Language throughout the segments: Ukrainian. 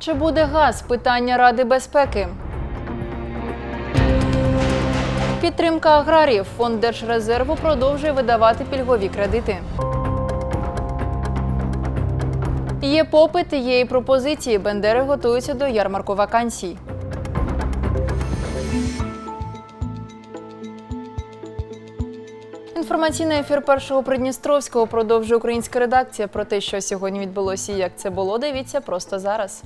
Чи буде газ? Питання Ради безпеки. Підтримка аграріїв. Фонд Держрезерву продовжує видавати пільгові кредити. Є попит, є і пропозиції. Бендери готуються до ярмарку вакансій. Інформаційний ефір першого Придністровського продовжує українська редакція. Про те, що сьогодні відбулося і як це було, дивіться просто зараз.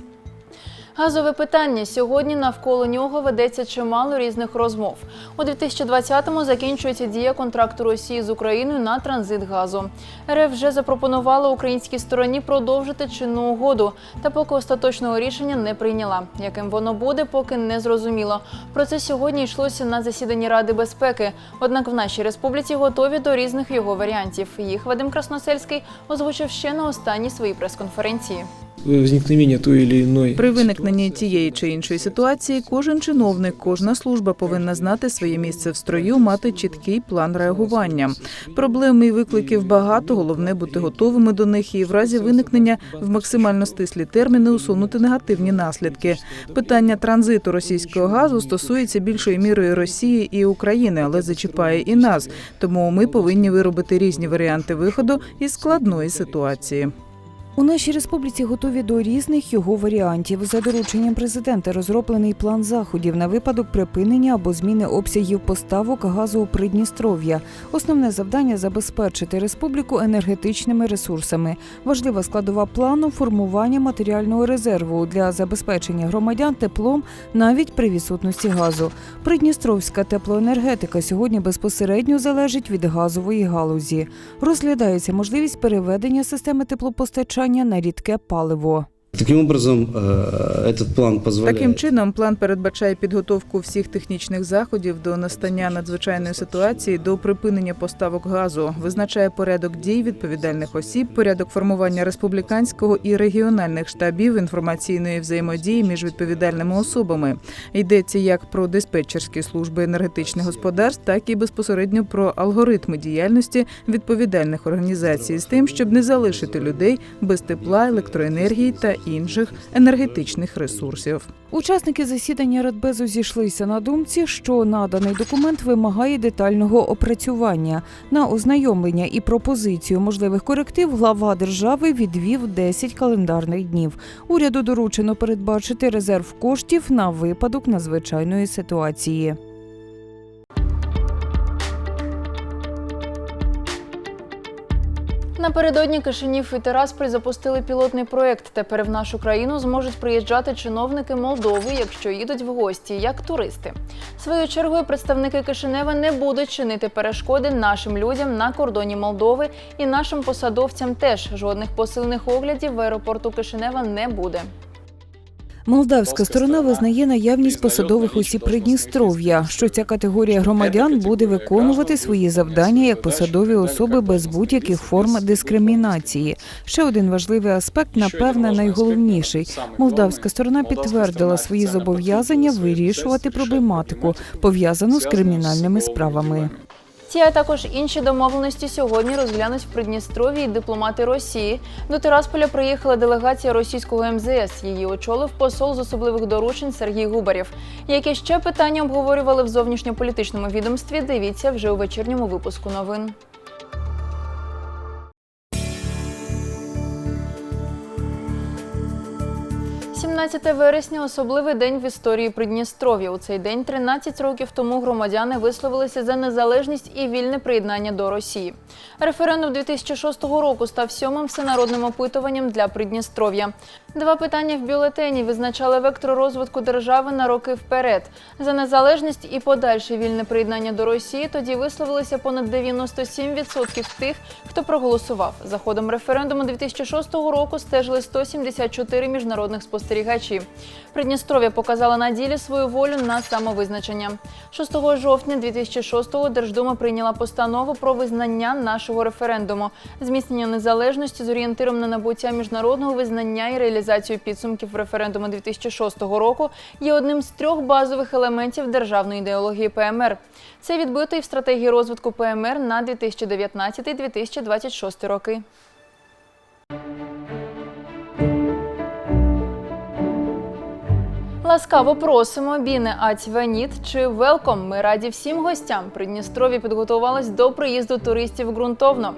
Газове питання сьогодні навколо нього ведеться чимало різних розмов. У 2020-му закінчується дія контракту Росії з Україною на транзит газу. РФ вже запропонувала українській стороні продовжити чинну угоду, та поки остаточного рішення не прийняла. Яким воно буде, поки не зрозуміло. Про це сьогодні йшлося на засіданні Ради безпеки. Однак в нашій республіці готові до різних його варіантів. Їх Вадим Красносельський озвучив ще на останній своїй прес-конференції. При виникненні тієї чи іншої ситуації кожен чиновник, кожна служба повинна знати своє місце в строю, мати чіткий план реагування. Проблем і викликів багато. Головне бути готовими до них і в разі виникнення в максимально стислі терміни усунути негативні наслідки. Питання транзиту російського газу стосується більшою мірою Росії і України, але зачіпає і нас. Тому ми повинні виробити різні варіанти виходу із складної ситуації. У нашій республіці готові до різних його варіантів. За дорученням президента розроблений план заходів на випадок припинення або зміни обсягів поставок газу у Придністров'я. Основне завдання забезпечити республіку енергетичними ресурсами. Важлива складова плану формування матеріального резерву для забезпечення громадян теплом навіть при відсутності газу. Придністровська теплоенергетика сьогодні безпосередньо залежить від газової галузі. Розглядається можливість переведення системи теплопостачання на рідке паливо. Таким образом, э, этот план позволяет... Таким чином, план передбачає підготовку всіх технічних заходів до настання надзвичайної ситуації до припинення поставок газу, визначає порядок дій відповідальних осіб, порядок формування республіканського і регіональних штабів інформаційної взаємодії між відповідальними особами. Йдеться як про диспетчерські служби енергетичних господарств, так і безпосередньо про алгоритми діяльності відповідальних організацій з тим, щоб не залишити людей без тепла, електроенергії та інших енергетичних ресурсів. Учасники засідання Радбезу зійшлися на думці, що наданий документ вимагає детального опрацювання. На ознайомлення і пропозицію можливих коректив глава держави відвів 10 календарних днів. Уряду доручено передбачити резерв коштів на випадок надзвичайної ситуації. Напередодні Кишинів і Тирасполь запустили пілотний проект. Тепер в нашу країну зможуть приїжджати чиновники Молдови, якщо їдуть в гості, як туристи. Своєю чергою представники Кишинева не будуть чинити перешкоди нашим людям на кордоні Молдови і нашим посадовцям теж жодних посилених оглядів в аеропорту Кишинева не буде. Молдавська сторона визнає наявність посадових осіб Придністров'я, що ця категорія громадян буде виконувати свої завдання як посадові особи без будь-яких форм дискримінації. Ще один важливий аспект, напевне, найголовніший. Молдавська сторона підтвердила свої зобов'язання вирішувати проблематику, пов'язану з кримінальними справами. Ці, а також інші домовленості сьогодні розглянуть в Придністрові дипломати Росії. До Тирасполя приїхала делегація російського МЗС. Її очолив посол з особливих доручень Сергій Губарєв. Які ще питання обговорювали в зовнішньополітичному відомстві? Дивіться вже у вечірньому випуску новин. – 17 вересня особливий день в історії Придністров'я. У цей день 13 років тому громадяни висловилися за незалежність і вільне приєднання до Росії. Референдум 2006 року став сьомим всенародним опитуванням для Придністров'я. Два питання в бюлетені визначали вектор розвитку держави на роки вперед. За незалежність і подальше вільне приєднання до Росії тоді висловилися понад 97% тих, хто проголосував. За ходом референдуму 2006 року стежили 174 міжнародних спостерігачі. Придністров'я показала на ділі свою волю на самовизначення. 6 жовтня 2006-го Держдума прийняла постанову про визнання нашого референдуму, зміцнення незалежності з орієнтиром на набуття міжнародного визнання і реалізацію підсумків референдуму 2006 року є одним з трьох базових елементів державної ідеології ПМР. Це відбито і в стратегії розвитку ПМР на 2019-2026 роки. Ласкаво просимо Біне Ацьвеніт чи Велком. Ми раді всім гостям. Придністров'я підготувалось до приїзду туристів ґрунтовно.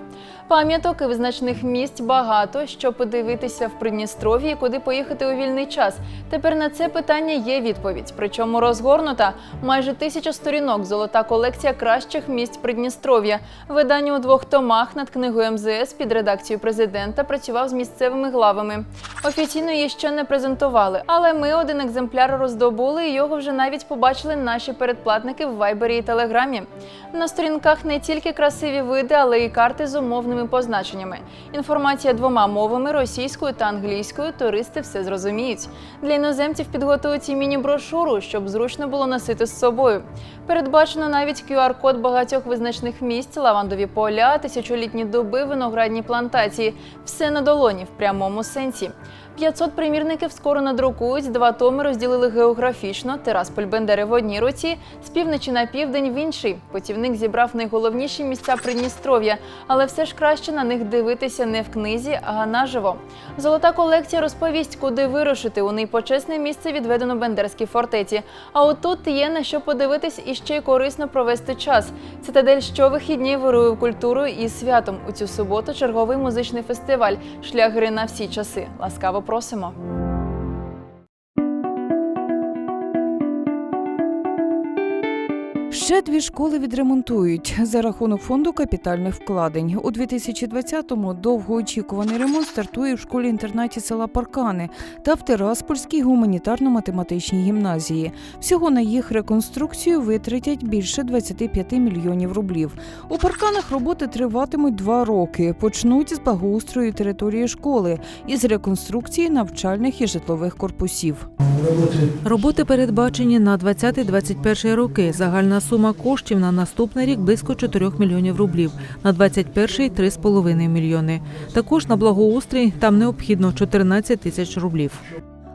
Пам'яток і визначних місць багато, що подивитися в Придністров'ї, куди поїхати у вільний час. Тепер на це питання є відповідь. Причому розгорнута майже тисяча сторінок. Золота колекція кращих місць Придністров'я. Видання у двох томах над книгою МЗС під редакцією президента працював з місцевими главами. Офіційно її ще не презентували, але ми один екземпляр роздобули і його вже навіть побачили наші передплатники в Вайбері і Телеграмі. На сторінках не тільки красиві види, але й карти з умовними позначеннями. Інформація двома мовами російською та англійською. Туристи все зрозуміють. Для іноземців підготують і міні-брошуру, щоб зручно було носити з собою. Передбачено навіть QR-код багатьох визначних місць, лавандові поля, тисячолітні дуби, виноградні плантації. Все на долоні в прямому сенсі. 500 примірників скоро надрукують. Два томи розділили географічно. Тирасполь Бендери в одній руці, з півночі на південь в іншій. Путівник зібрав найголовніші місця Придністров'я, але все ж краще на них дивитися не в книзі, а наживо. Золота колекція розповість, куди вирушити. У неї почесне місце відведено Бендерській фортеці. А отут є на що подивитись і ще й корисно провести час. Цитадель щовихідні вирує культурою і святом. У цю суботу черговий музичний фестиваль Шлягери на всі часи. Ласкаво просимо. Ще дві школи відремонтують за рахунок фонду капітальних вкладень. У 2020-му довгоочікуваний ремонт стартує в школі-інтернаті села Паркани та в Тираспольській гуманітарно-математичній гімназії. Всього на їх реконструкцію витратять більше 25 мільйонів рублів. У парканах роботи триватимуть два роки. Почнуть з благоустрою території школи і з реконструкції навчальних і житлових корпусів. Роботи передбачені на 20-21 роки. Загальна сума коштів на наступний рік близько 4 мільйонів рублів, на 21-й – 3,5 мільйони. Також на благоустрій там необхідно 14 тисяч рублів.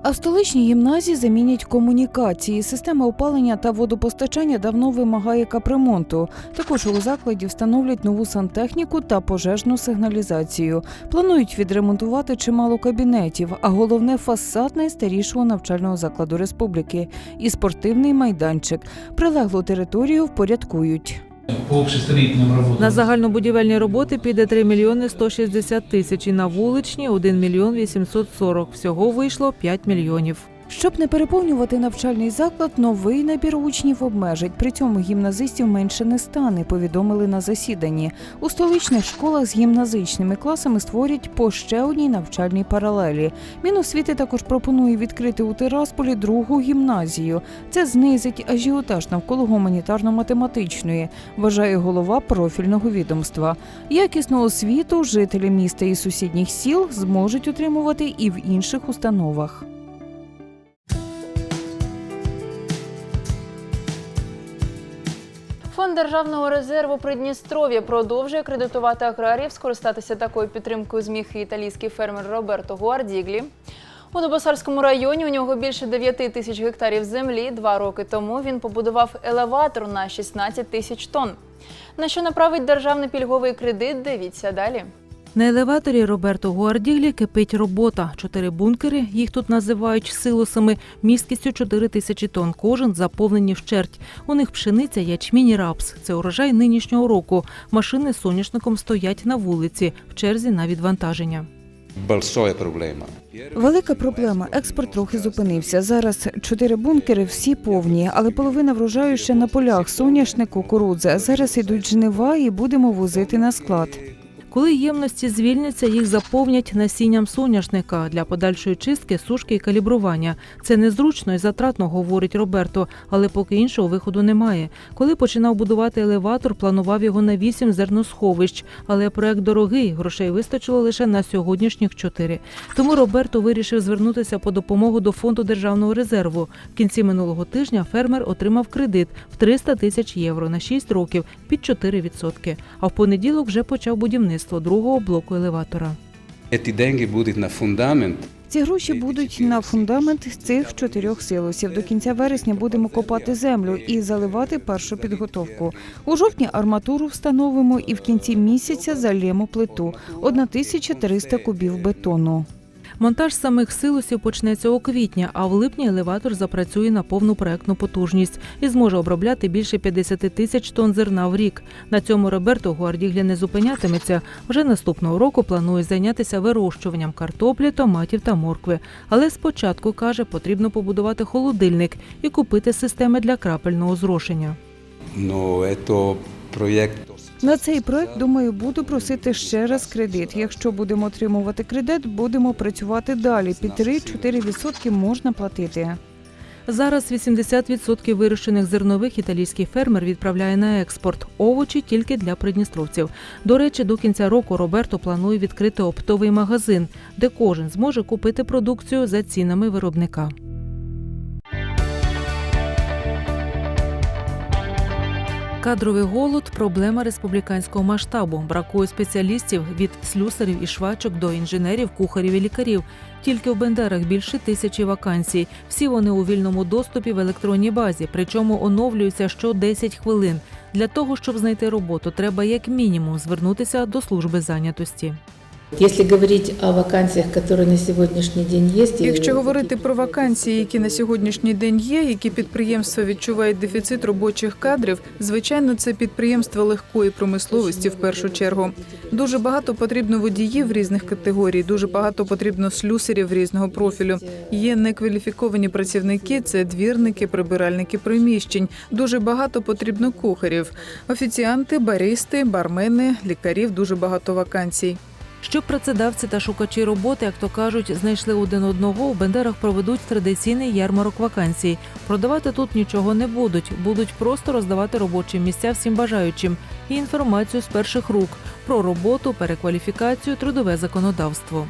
А в столичній гімназії замінять комунікації. Система опалення та водопостачання давно вимагає капремонту. Також у закладі встановлять нову сантехніку та пожежну сигналізацію. Планують відремонтувати чимало кабінетів, а головне фасад найстарішого навчального закладу республіки і спортивний майданчик. Прилеглу територію впорядкують. По работам. На загальнобудівельні роботи піде 3 мільйони 160 тисяч і на вуличні 1 мільйон 840. Всього вийшло 5 мільйонів. Щоб не переповнювати навчальний заклад, новий набір учнів обмежать. При цьому гімназистів менше не стане, повідомили на засіданні. У столичних школах з гімназичними класами створять по ще одній навчальній паралелі. Міносвіти також пропонує відкрити у Тирасполі другу гімназію. Це знизить ажіотаж навколо гуманітарно-математичної, вважає голова профільного відомства. Якісну освіту жителі міста і сусідніх сіл зможуть отримувати і в інших установах. Державного резерву Придністров'я продовжує кредитувати аграріїв. Скористатися такою підтримкою зміг і італійський фермер Роберто Гуардіглі. У Новосарському районі у нього більше 9 тисяч гектарів землі. Два роки тому він побудував елеватор на 16 тисяч тонн. На що направить державний пільговий кредит? Дивіться далі. На елеваторі Роберто Гуардіглі кипить робота. Чотири бункери, їх тут називають силосами, місткістю 4 тисячі тонн. Кожен заповнені вщерть. У них пшениця, ячмінь і рапс. Це урожай нинішнього року. Машини з соняшником стоять на вулиці в черзі на відвантаження. Большая проблема. Велика проблема. Експорт трохи зупинився. Зараз чотири бункери всі повні, але половина врожаю ще на полях. Соняшник, кукурудза. Зараз ідуть жнива і будемо возити на склад. Коли ємності звільняться, їх заповнять насінням соняшника для подальшої чистки, сушки і калібрування. Це незручно і затратно, говорить Роберто, але поки іншого виходу немає. Коли починав будувати елеватор, планував його на вісім зерносховищ, але проект дорогий, грошей вистачило лише на сьогоднішніх чотири. Тому Роберто вирішив звернутися по допомогу до фонду державного резерву. В кінці минулого тижня фермер отримав кредит в 300 тисяч євро на 6 років під 4%. А в понеділок вже почав будівництво другого блоку елеватора. Ці деньги будуть на фундамент. Ці гроші будуть на фундамент цих чотирьох силосів. До кінця вересня будемо копати землю і заливати першу підготовку. У жовтні арматуру встановимо і в кінці місяця залємо плиту 1300 кубів бетону. Монтаж самих силосів почнеться у квітні, а в липні елеватор запрацює на повну проектну потужність і зможе обробляти більше 50 тисяч тонн зерна в рік. На цьому Роберто Гуардіглі не зупинятиметься. Вже наступного року планує зайнятися вирощуванням картоплі, томатів та моркви. Але спочатку каже, потрібно побудувати холодильник і купити системи для крапельного зрошення. No, это проект На цей проект, думаю, буду просити ще раз кредит. Якщо будемо отримувати кредит, будемо працювати далі. Під 3-4% можна платити. Зараз 80% вирощених зернових італійський фермер відправляє на експорт. Овочі тільки для придністровців. До речі, до кінця року Роберто планує відкрити оптовий магазин, де кожен зможе купити продукцію за цінами виробника. Кадровий голод проблема республіканського масштабу. Бракує спеціалістів від слюсарів і швачок до інженерів, кухарів і лікарів. Тільки в Бендерах більше тисячі вакансій. Всі вони у вільному доступі в електронній базі, причому оновлюються що 10 хвилин. Для того, щоб знайти роботу, треба як мінімум звернутися до служби зайнятості. Если говорить о вакансиях, которые на сегодняшний день и- Якщо говорити про вакансії, які на сьогоднішній день є, які підприємства відчувають дефіцит робочих кадрів, звичайно, це підприємства легкої промисловості в першу чергу. Дуже багато потрібно водіїв різних категорій, дуже багато потрібно слюсарів різного профілю. Є некваліфіковані працівники, це двірники, прибиральники приміщень. Дуже багато потрібно кухарів, офіціанти, баристи, бармени, лікарів. Дуже багато вакансій. Щоб працедавці та шукачі роботи, як то кажуть, знайшли один одного, у Бендерах проведуть традиційний ярмарок вакансій. Продавати тут нічого не будуть, будуть просто роздавати робочі місця всім бажаючим і інформацію з перших рук про роботу, перекваліфікацію, трудове законодавство.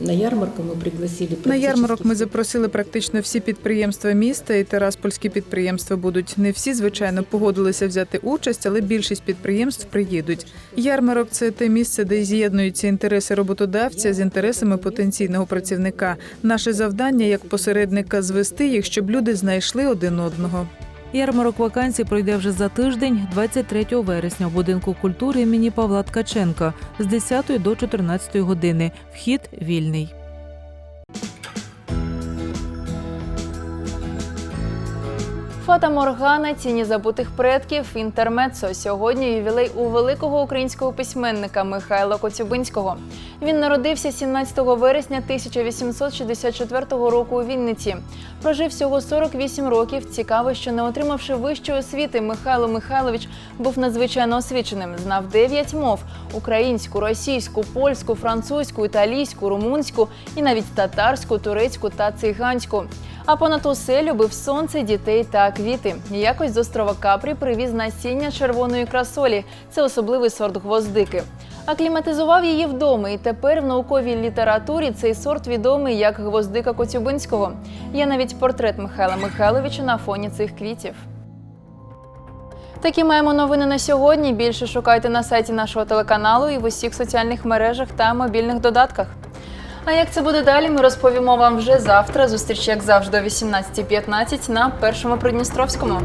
На ярмарку мы пригласили... На ярмарок ми запросили практично всі підприємства міста, і тераспольські підприємства будуть. Не всі, звичайно, погодилися взяти участь, але більшість підприємств приїдуть. Ярмарок це те місце, де з'єднуються інтереси роботодавця з інтересами потенційного працівника. Наше завдання як посередника звести їх, щоб люди знайшли один одного. Ярмарок вакансій пройде вже за тиждень, 23 вересня, в будинку культури імені Павла Ткаченка з 10 до 14 години. Вхід вільний. Фата Моргана, тіні забутих предків, інтермецо. Сьогодні ювілей у великого українського письменника Михайла Коцюбинського. Він народився 17 вересня 1864 року у Вінниці. Прожив всього 48 років. Цікаво, що не отримавши вищої освіти, Михайло Михайлович був надзвичайно освіченим. Знав 9 мов: українську, російську, польську, французьку, італійську, румунську і навіть татарську, турецьку та циганську. А понад усе любив сонце, дітей та квіти. Якось з острова Капрі привіз насіння червоної красолі. Це особливий сорт гвоздики. Акліматизував її вдома, і тепер в науковій літературі цей сорт відомий як гвоздика Коцюбинського. Є навіть портрет Михайла Михайловича на фоні цих квітів. Такі маємо новини на сьогодні. Більше шукайте на сайті нашого телеканалу і в усіх соціальних мережах та мобільних додатках. А як це буде далі, ми розповімо вам вже завтра. Зустріч, як завжди, о 18.15 на першому Придністровському.